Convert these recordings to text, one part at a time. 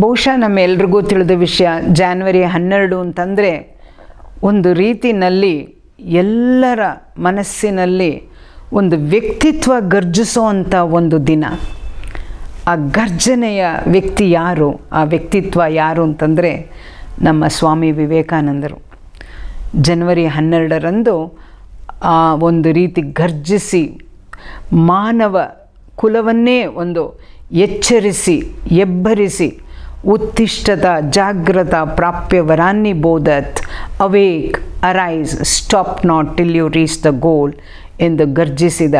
ಬಹುಶಃ ನಮ್ಮೆಲ್ರಿಗೂ ತಿಳಿದ ವಿಷಯ, ಜಾನ್ವರಿ ಹನ್ನೆರಡು ಅಂತಂದರೆ ಒಂದು ರೀತಿನಲ್ಲಿ ಎಲ್ಲರ ಮನಸ್ಸಿನಲ್ಲಿ ಒಂದು ವ್ಯಕ್ತಿತ್ವ ಗರ್ಜಿಸೋವಂಥ ಒಂದು ದಿನ. ಆ ಗರ್ಜನೆಯ ವ್ಯಕ್ತಿ ಯಾರು, ಆ ವ್ಯಕ್ತಿತ್ವ ಯಾರು ಅಂತಂದರೆ ನಮ್ಮ ಸ್ವಾಮಿ ವಿವೇಕಾನಂದರು. ಜನವರಿ ಹನ್ನೆರಡರಂದು ಆ ಒಂದು ರೀತಿ ಗರ್ಜಿಸಿ ಮಾನವ ಕುಲವನ್ನೇ ಒಂದು ಎಚ್ಚರಿಸಿ, ಎಬ್ಬರಿಸಿ ಉತ್ತಿಷ್ಟತ ಜಾಗ್ರತ ಪ್ರಾಪ್ಯ ವರಾನ್ನಿ ಬೋಧತ್. Awake, arise, stop not till you reach the goal ಎಂದು ಗರ್ಜಿಸಿದ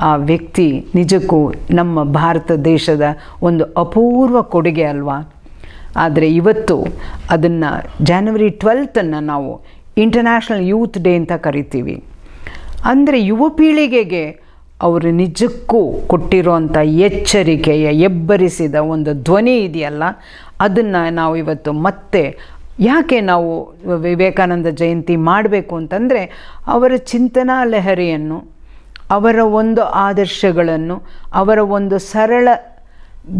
ಆ ವ್ಯಕ್ತಿ ನಿಜಕ್ಕೂ ನಮ್ಮ ಭಾರತ ದೇಶದ ಒಂದು ಅಪೂರ್ವ ಕೊಡುಗೆ ಅಲ್ವಾ? ಆದರೆ ಇವತ್ತು ಅದನ್ನು ಜಾನ್ವರಿ ಟ್ವೆಲ್ತನ್ನು ನಾವು ಇಂಟರ್ನ್ಯಾಷನಲ್ ಯೂತ್ ಡೇ ಅಂತ ಕರಿತೀವಿ. ಅಂದರೆ ಯುವ ಪೀಳಿಗೆಗೆ ಅವರು ನಿಜಕ್ಕೂ ಕೊಟ್ಟಿರುವಂಥ ಎಚ್ಚರಿಕೆಯ, ಎಬ್ಬರಿಸಿದ ಒಂದು ಧ್ವನಿ ಇದೆಯಲ್ಲ, ಅದನ್ನು ನಾವು ಇವತ್ತು ಮತ್ತೆ ಯಾಕೆ ನಾವು ವಿವೇಕಾನಂದ ಜಯಂತಿ ಮಾಡಬೇಕು ಅಂತಂದರೆ, ಅವರ ಚಿಂತನಾ ಲಹರಿಯನ್ನು, ಅವರ ಒಂದು ಆದರ್ಶಗಳನ್ನು, ಅವರ ಒಂದು ಸರಳ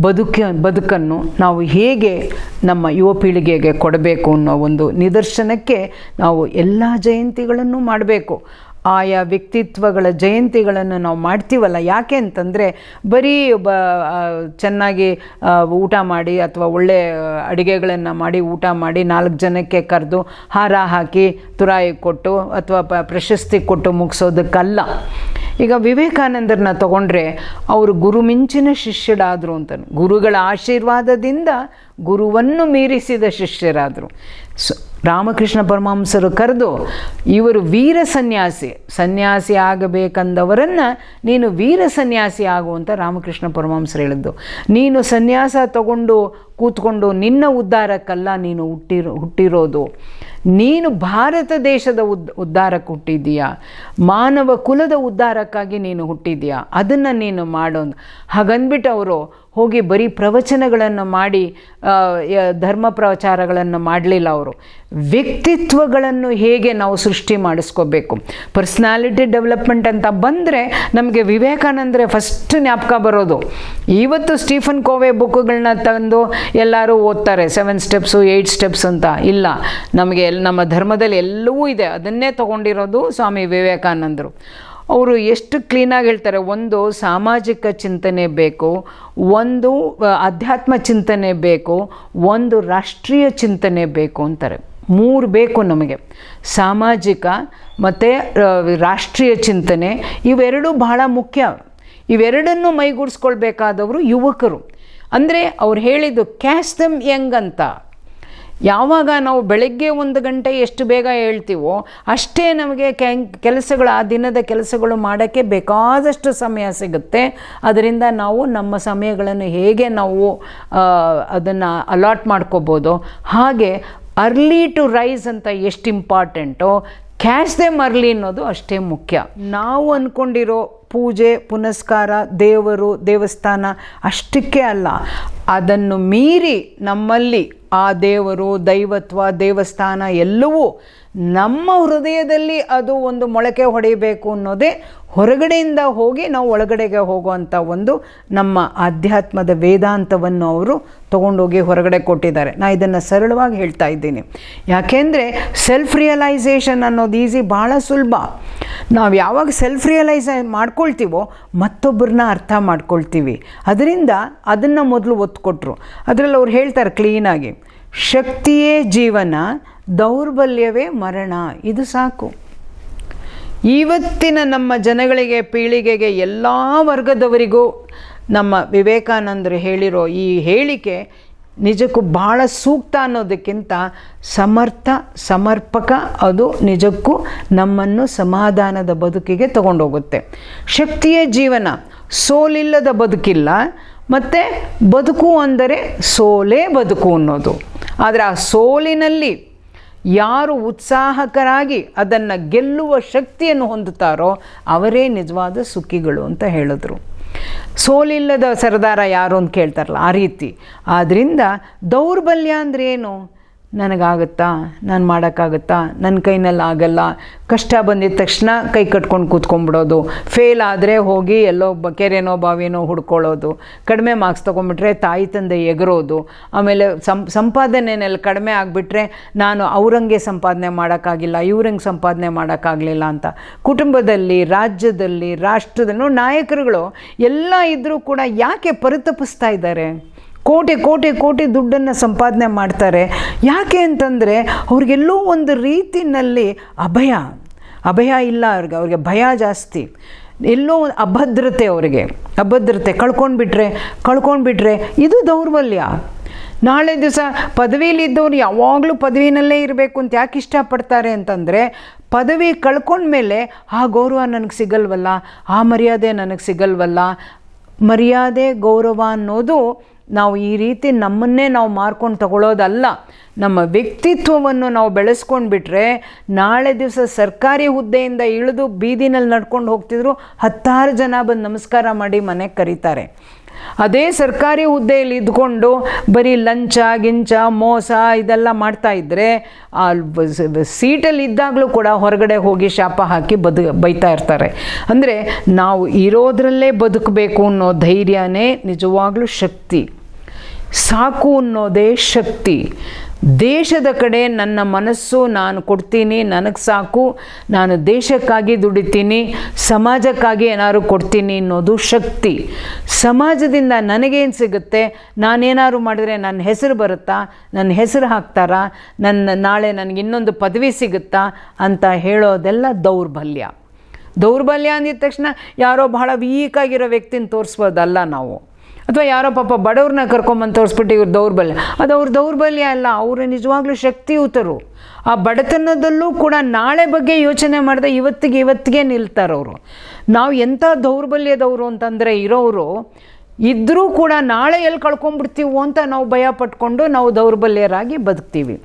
ಬದುಕ, ಬದುಕನ್ನು ನಾವು ಹೇಗೆ ನಮ್ಮ ಯುವ ಪೀಳಿಗೆಗೆ ಕೊಡಬೇಕು ಅನ್ನೋ ಒಂದು ನಿದರ್ಶನಕ್ಕೆ ನಾವು ಎಲ್ಲ ಜಯಂತಿಗಳನ್ನು ಮಾಡಬೇಕು. ಆಯಾ ವ್ಯಕ್ತಿತ್ವಗಳ ಜಯಂತಿಗಳನ್ನು ನಾವು ಮಾಡ್ತೀವಲ್ಲ, ಯಾಕೆ ಅಂತಂದರೆ ಬರೀ ಬ ಚೆನ್ನಾಗಿ ಊಟ ಮಾಡಿ ಅಥವಾ ಒಳ್ಳೆ ಅಡುಗೆಗಳನ್ನು ಮಾಡಿ ಊಟ ಮಾಡಿ ನಾಲ್ಕು ಜನಕ್ಕೆ ಕರೆದು ಹಾರ ಹಾಕಿ ತುರಾಯಿ ಕೊಟ್ಟು ಅಥವಾ ಪ, ಪ್ರಶಸ್ತಿ ಕೊಟ್ಟು ಮುಗಿಸೋದಕ್ಕಲ್ಲ. ಈಗ ವಿವೇಕಾನಂದರನ್ನ ತಗೊಂಡ್ರೆ ಅವರು ಗುರುಮಿಂಚಿನ ಶಿಷ್ಯರಾದರು ಅಂತ ಗುರುಗಳ ಆಶೀರ್ವಾದದಿಂದ ಗುರುವನ್ನು ಮೀರಿಸಿದ ಶಿಷ್ಯರಾದರು. ರಾಮಕೃಷ್ಣ ಪರಮಹಂಸರು ಕರೆದು, ಇವರು ವೀರ ಸನ್ಯಾಸಿ ಸನ್ಯಾಸಿ ಆಗಬೇಕಂದವರನ್ನು ನೀನು ವೀರ ಸನ್ಯಾಸಿ ಆಗುವಂತ ರಾಮಕೃಷ್ಣ ಪರಮಹಂಸರು ಹೇಳಿದ್ದು. ನೀನು ಸನ್ಯಾಸ ತಗೊಂಡು ಕೂತ್ಕೊಂಡು ನಿನ್ನ ಉದ್ಧಾರಕ್ಕಲ್ಲ ನೀನು ಹುಟ್ಟಿರೋ, ಹುಟ್ಟಿರೋದು. ನೀನು ಭಾರತ ದೇಶದ ಉದ್, ಉದ್ಧಾರಕ್ಕೆ ಹುಟ್ಟಿದ್ದೀಯಾ? ಮಾನವ ಕುಲದ ಉದ್ಧಾರಕ್ಕಾಗಿ ನೀನು ಹುಟ್ಟಿದ್ದೀಯಾ? ಅದನ್ನು ನೀನು ಮಾಡೋದು ಹಾಗಂದ್ಬಿಟ್ಟು ಅವರು ಹೋಗಿ ಬರೀ ಪ್ರವಚನಗಳನ್ನು ಮಾಡಿ ಧರ್ಮ ಪ್ರಚಾರಗಳನ್ನು ಮಾಡಲಿಲ್ಲ ಅವರು. ವ್ಯಕ್ತಿತ್ವಗಳನ್ನು ಹೇಗೆ ನಾವು ಸೃಷ್ಟಿ ಮಾಡಿಸ್ಕೋಬೇಕು? ಪರ್ಸ್ನಾಲಿಟಿ ಡೆವಲಪ್ಮೆಂಟ್ ಅಂತ ಬಂದರೆ ನಮಗೆ ವಿವೇಕಾನಂದರೆ ಫಸ್ಟ್ ಜ್ಞಾಪಕ ಬರೋದು. ಇವತ್ತು ಸ್ಟೀಫನ್ ಕೋವೆ ಬುಕ್ಗಳನ್ನ ತಂದು ಎಲ್ಲರೂ ಓದ್ತಾರೆ ಸೆವೆನ್ ಸ್ಟೆಪ್ಸು ಏಯ್ಟ್ ಸ್ಟೆಪ್ಸ್ ಅಂತ. ಇಲ್ಲ, ನಮಗೆ ನಮ್ಮ ಧರ್ಮದಲ್ಲಿ ಎಲ್ಲವೂ ಇದೆ. ಅದನ್ನೇ ತಗೊಂಡಿರೋದು ಸ್ವಾಮಿ ವಿವೇಕಾನಂದರು. ಅವರು ಎಷ್ಟು ಕ್ಲೀನಾಗಿ ಹೇಳ್ತಾರೆ? ಒಂದು ಸಾಮಾಜಿಕ ಚಿಂತನೆ ಬೇಕು, ಒಂದು ಅಧ್ಯಾತ್ಮ ಚಿಂತನೆ ಬೇಕು, ಒಂದು ರಾಷ್ಟ್ರೀಯ ಚಿಂತನೆ ಬೇಕು ಅಂತಾರೆ. ಮೂರು ಬೇಕು ನಮಗೆ. ಸಾಮಾಜಿಕ ಮತ್ತು ರಾಷ್ಟ್ರೀಯ ಚಿಂತನೆ, ಇವೆರಡೂ ಬಹಳ ಮುಖ್ಯ. ಇವೆರಡನ್ನು ಮೈಗೂಡಿಸ್ಕೊಳ್ಬೇಕಾದವರು ಯುವಕರು. ಅಂದರೆ ಅವ್ರು ಹೇಳಿದ್ದು ಕ್ಯಾಶ್ ದಮ್ ಯಂಗ್ ಅಂತ. ಯಾವಾಗ ನಾವು ಬೆಳಗ್ಗೆ ಒಂದು ಗಂಟೆ ಎಷ್ಟು ಬೇಗ ಹೇಳ್ತೀವೋ ಅಷ್ಟೇ ನಮಗೆ ಕೆಲಸಗಳು, ಆ ದಿನದ ಕೆಲಸಗಳು ಮಾಡೋಕ್ಕೆ ಬೇಕಾದಷ್ಟು ಸಮಯ ಸಿಗುತ್ತೆ. ಅದರಿಂದ ನಾವು ನಮ್ಮ ಸಮಯಗಳನ್ನು ಹೇಗೆ ನಾವು ಅದನ್ನು ಅಲಾಟ್ ಮಾಡ್ಕೋಬೋದು. ಹಾಗೆ ಅರ್ಲಿ ಟು ರೈಸ್ ಅಂತ ಎಷ್ಟು ಇಂಪಾರ್ಟೆಂಟೋ ಕ್ಯಾಶ್ ದೇ ಮರ್ಲಿ ಅನ್ನೋದು ಅಷ್ಟೇ ಮುಖ್ಯ. ನಾವು ಅಂದ್ಕೊಂಡಿರೋ ಪೂಜೆ, ಪುನಸ್ಕಾರ, ದೇವರು, ದೇವಸ್ಥಾನ ಅಷ್ಟಕ್ಕೆ ಅಲ್ಲ. ಅದನ್ನು ಮೀರಿ ನಮ್ಮಲ್ಲಿ ಆ ದೇವರು, ದೈವತ್ವ, ದೇವಸ್ಥಾನ ಎಲ್ಲವೂ ನಮ್ಮ ಹೃದಯದಲ್ಲಿ ಅದು ಒಂದು ಮೊಳಕೆ ಹೊಡೆಯಬೇಕು ಅನ್ನೋದೇ ಹೊರಗಡೆಯಿಂದ ಹೋಗಿ ನಾವು ಒಳಗಡೆಗೆ ಹೋಗುವಂಥ ಒಂದು ನಮ್ಮ ಆಧ್ಯಾತ್ಮದ ವೇದಾಂತವನ್ನು ಅವರು ತೊಗೊಂಡೋಗಿ ಹೊರಗಡೆ ಕೊಟ್ಟಿದ್ದಾರೆ. ನಾನು ಇದನ್ನು ಸರಳವಾಗಿ ಹೇಳ್ತಾ ಇದ್ದೀನಿ. ಯಾಕೆಂದರೆ ಸೆಲ್ಫ್ ರಿಯಲೈಸೇಷನ್ ಅನ್ನೋದು ಈಸಿ ಭಾಳ ಸುಲಭ. ನಾವು ಯಾವಾಗ ಸೆಲ್ಫ್ ರಿಯಲೈಸ್ ಮಾಡ್ಕೊಳ್ತೀವೋ ಮತ್ತೊಬ್ಬರನ್ನ ಅರ್ಥ ಮಾಡ್ಕೊಳ್ತೀವಿ. ಅದರಿಂದ ಅದನ್ನು ಮೊದಲು ಒತ್ತು ಕೊಟ್ಟರು ಅದರಲ್ಲಿ ಅವ್ರು ಹೇಳ್ತಾರೆ ಕ್ಲೀನಾಗಿ ಶಕ್ತಿಯೇ ಜೀವನ, ದೌರ್ಬಲ್ಯವೇ ಮರಣ. ಇದು ಸಾಕು. ಇವತ್ತಿನ ನಮ್ಮ ಜನಗಳಿಗೆ, ಪೀಳಿಗೆಗೆ, ಎಲ್ಲ ವರ್ಗದವರಿಗೂ ನಮ್ಮ ವಿವೇಕಾನಂದರು ಹೇಳಿರೋ ಈ ಹೇಳಿಕೆ ನಿಜಕ್ಕೂ ಭಾಳ ಸೂಕ್ತ ಅನ್ನೋದಕ್ಕಿಂತ ಸಮರ್ಥ, ಸಮರ್ಪಕ. ಅದು ನಿಜಕ್ಕೂ ನಮ್ಮನ್ನು ಸಮಾಧಾನದ ಬದುಕಿಗೆ ತಗೊಂಡೋಗುತ್ತೆ. ಶಕ್ತಿಯ ಜೀವನ, ಸೋಲಿಲ್ಲದ ಬದುಕಿಲ್ಲ. ಮತ್ತು ಬದುಕು ಅಂದರೆ ಸೋಲೇ ಬದುಕು ಅನ್ನೋದು. ಆದರೆ ಆ ಸೋಲಿನಲ್ಲಿ ಯಾರು ಉತ್ಸಾಹಕರಾಗಿ ಅದನ್ನು ಗೆಲ್ಲುವ ಶಕ್ತಿಯನ್ನು ಹೊಂದುತ್ತಾರೋ ಅವರೇ ನಿಜವಾದ ಸುಖಿಗಳು ಅಂತ ಹೇಳಿದ್ರು. ಸೋಲಿಲ್ಲದ ಸರದಾರ ಯಾರು ಅಂತ ಕೇಳ್ತಾರಲ್ಲ ಆ ರೀತಿ. ಆದ್ದರಿಂದ ದೌರ್ಬಲ್ಯ ಅಂದ್ರೇನು ನನಗಾಗುತ್ತಾ? ನಾನು ಮಾಡೋಕ್ಕಾಗುತ್ತಾ? ನನ್ನ ಕೈನಲ್ಲಿ ಆಗಲ್ಲ. ಕಷ್ಟ ಬಂದಿದ ತಕ್ಷಣ ಕೈ ಕಟ್ಕೊಂಡು ಕೂತ್ಕೊಂಡ್ಬಿಡೋದು. ಫೇಲ್ ಆದರೆ ಹೋಗಿ ಎಲ್ಲೋ ಕೆರೆನೋ ಬಾವಿನೋ ಹುಡ್ಕೊಳ್ಳೋದು. ಕಡಿಮೆ ಮಾರ್ಕ್ಸ್ ತೊಗೊಂಡ್ಬಿಟ್ರೆ ತಾಯಿ ತಂದೆ ಎಗರೋದು. ಆಮೇಲೆ ಸಂ ಕಡಿಮೆ ಆಗಿಬಿಟ್ರೆ ನಾನು ಅವ್ರಂಗೆ ಸಂಪಾದನೆ ಮಾಡೋಕ್ಕಾಗಿಲ್ಲ, ಇವ್ರಂಗೆ ಸಂಪಾದನೆ ಮಾಡೋಕ್ಕಾಗಲಿಲ್ಲ ಅಂತ. ಕುಟುಂಬದಲ್ಲಿ, ರಾಜ್ಯದಲ್ಲಿ, ರಾಷ್ಟ್ರದಲ್ಲೂ ನಾಯಕರುಗಳು ಎಲ್ಲ ಇದ್ದರೂ ಕೂಡ ಯಾಕೆ ಪರಿತಪಿಸ್ತಾ ಇದ್ದಾರೆ? ಕೋಟಿ ಕೋಟಿ ಕೋಟಿ ದುಡ್ಡನ್ನು ಸಂಪಾದನೆ ಮಾಡ್ತಾರೆ. ಯಾಕೆ ಅಂತಂದರೆ ಅವ್ರಿಗೆಲ್ಲೋ ಒಂದು ರೀತಿಯಲ್ಲಿ ಅಭಯ. ಅಭಯ ಇಲ್ಲ ಅವ್ರಿಗೆ ಅವ್ರಿಗೆ ಭಯ ಜಾಸ್ತಿ. ಎಲ್ಲೋ ಒಂದು ಅಭದ್ರತೆ ಅವರಿಗೆ. ಅಭದ್ರತೆ, ಕಳ್ಕೊಂಡ್ಬಿಟ್ರೆ ಕಳ್ಕೊಂಡ್ಬಿಟ್ರೆ ಇದು ದೌರ್ಬಲ್ಯ. ನಾಳೆ ದಿವಸ ಪದವಿಲಿದ್ದವ್ರು ಯಾವಾಗಲೂ ಪದವಿನಲ್ಲೇ ಇರಬೇಕು ಅಂತ ಯಾಕೆ ಇಷ್ಟಪಡ್ತಾರೆ ಅಂತಂದರೆ, ಪದವಿ ಕಳ್ಕೊಂಡ್ಮೇಲೆ ಆ ಗೌರವ ನನಗೆ ಸಿಗಲ್ವಲ್ಲ, ಆ ಮರ್ಯಾದೆ ನನಗೆ ಸಿಗಲ್ವಲ್ಲ, ಮರ್ಯಾದೆ, ಗೌರವ ಅನ್ನೋದು ನಾವು ಈ ರೀತಿ ನಮ್ಮನ್ನೇ ನಾವು ಮಾರ್ಕೊಂಡು ತಗೊಳ್ಳೋದಲ್ಲ ನಮ್ಮ ವ್ಯಕ್ತಿತ್ವವನ್ನು ನಾವು ಬೆಳೆಸ್ಕೊಂಡು ಬಿಟ್ಟರೆ ನಾಳೆ ದಿವಸ ಸರ್ಕಾರಿ ಹುದ್ದೆಯಿಂದ ಇಳಿದು ಬೀದಿನಲ್ಲಿ ನಡ್ಕೊಂಡು ಹೋಗ್ತಿದ್ರು ಹತ್ತಾರು ಜನ ಬಂದು ನಮಸ್ಕಾರ ಮಾಡಿ ಮನೆಗೆ ಕರೀತಾರೆ. ಅದೇ ಸರ್ಕಾರಿ ಹುದ್ದೆಯಲ್ಲಿ ಇದ್ಕೊಂಡು ಬರೀ ಲಂಚ, ಗಿಂಚ, ಮೋಸ ಇದೆಲ್ಲ ಮಾಡ್ತಾ ಇದ್ದರೆ ಆ ಸೀಟಲ್ಲಿ ಇದ್ದಾಗಲೂ ಕೂಡ ಹೊರಗಡೆ ಹೋಗಿ ಶಾಪ ಹಾಕಿ ಬದು ಬೈತಾ ಇರ್ತಾರೆ. ಅಂದರೆ ನಾವು ಇರೋದ್ರಲ್ಲೇ ಬದುಕಬೇಕು ಅನ್ನೋ ಧೈರ್ಯನೇ ನಿಜವಾಗ್ಲೂ ಶಕ್ತಿ. ಸಾಕು ಅನ್ನೋದೇ ಶಕ್ತಿ. ದೇಶದ ಕಡೆ ನನ್ನ ಮನಸ್ಸು ನಾನು ಕೊಡ್ತೀನಿ, ನನಗೆ ಸಾಕು, ನಾನು ದೇಶಕ್ಕಾಗಿ ದುಡಿತೀನಿ, ಸಮಾಜಕ್ಕಾಗಿ ಏನಾದ್ರು ಕೊಡ್ತೀನಿ ಅನ್ನೋದು ಶಕ್ತಿ. ಸಮಾಜದಿಂದ ನನಗೇನು ಸಿಗುತ್ತೆ? ನಾನೇನಾದ್ರು ಮಾಡಿದರೆ ನನ್ನ ಹೆಸರು ಬರುತ್ತಾ? ನನ್ನ ಹೆಸರು ಹಾಕ್ತಾರಾ? ನನ್ನ ನಾಳೆ ನನಗೆ ಇನ್ನೊಂದು ಪದವಿ ಸಿಗುತ್ತಾ? ಅಂತ ಹೇಳೋದೆಲ್ಲ ದೌರ್ಬಲ್ಯ. ದೌರ್ಬಲ್ಯ ಅಂದಿದ ತಕ್ಷಣ ಯಾರೋ ಬಹಳ ವೀಕಾಗಿರೋ ವ್ಯಕ್ತಿನ ತೋರಿಸ್ಬೋದಲ್ಲ ನಾವು. ಅಥವಾ ಯಾರೋ ಪಾಪ ಬಡವ್ರನ್ನ ಕರ್ಕೊಂಬಂದು ತೋರಿಸ್ಬಿಟ್ಟು ಇವ್ರ ದೌರ್ಬಲ್ಯ. ಅದು ಅವ್ರ ದೌರ್ಬಲ್ಯ ಅಲ್ಲ, ಅವರು ನಿಜವಾಗ್ಲೂ ಶಕ್ತಿಯುತರು. ಆ ಬಡತನದಲ್ಲೂ ಕೂಡ ನಾಳೆ ಬಗ್ಗೆ ಯೋಚನೆ ಮಾಡಿದೆ ಇವತ್ತಿಗೆ ಇವತ್ತಿಗೆ ನಿಲ್ತಾರವರು ನಾವು ಎಂಥ ದೌರ್ಬಲ್ಯದವರು ಅಂತಂದರೆ ಇರೋರು ಇದ್ದರೂ ಕೂಡ ನಾಳೆ ಎಲ್ಲಿ ಕಳ್ಕೊಂಡ್ಬಿಡ್ತೀವೋ ಅಂತ ನಾವು ಭಯ ಪಟ್ಕೊಂಡು ನಾವು ದೌರ್ಬಲ್ಯರಾಗಿ ಬದುಕ್ತೀವಿ.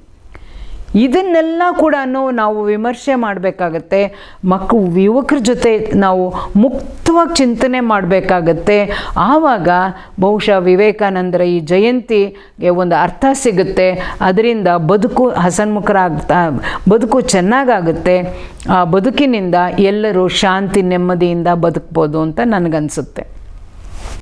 ಇದನ್ನೆಲ್ಲ ಕೂಡ ನಾವು ವಿಮರ್ಶೆ ಮಾಡಬೇಕಾಗತ್ತೆ. ಮಕ್ಕಳು ಯುವಕರ ಜೊತೆ ನಾವು ಮುಕ್ತವಾಗಿ ಚಿಂತನೆ ಮಾಡಬೇಕಾಗತ್ತೆ. ಆವಾಗ ಬಹುಶಃ ವಿವೇಕಾನಂದರ ಈ ಜಯಂತಿಗೆ ಒಂದು ಅರ್ಥ ಸಿಗುತ್ತೆ. ಅದರಿಂದ ಬದುಕು ಹಸನ್ಮುಖರಾಗ್ತಾ, ಬದುಕು ಚೆನ್ನಾಗಾಗುತ್ತೆ. ಆ ಬದುಕಿನಿಂದ ಎಲ್ಲರೂ ಶಾಂತಿ ನೆಮ್ಮದಿಯಿಂದ ಬದುಕ್ಬೋದು ಅಂತ ನನಗನ್ಸುತ್ತೆ.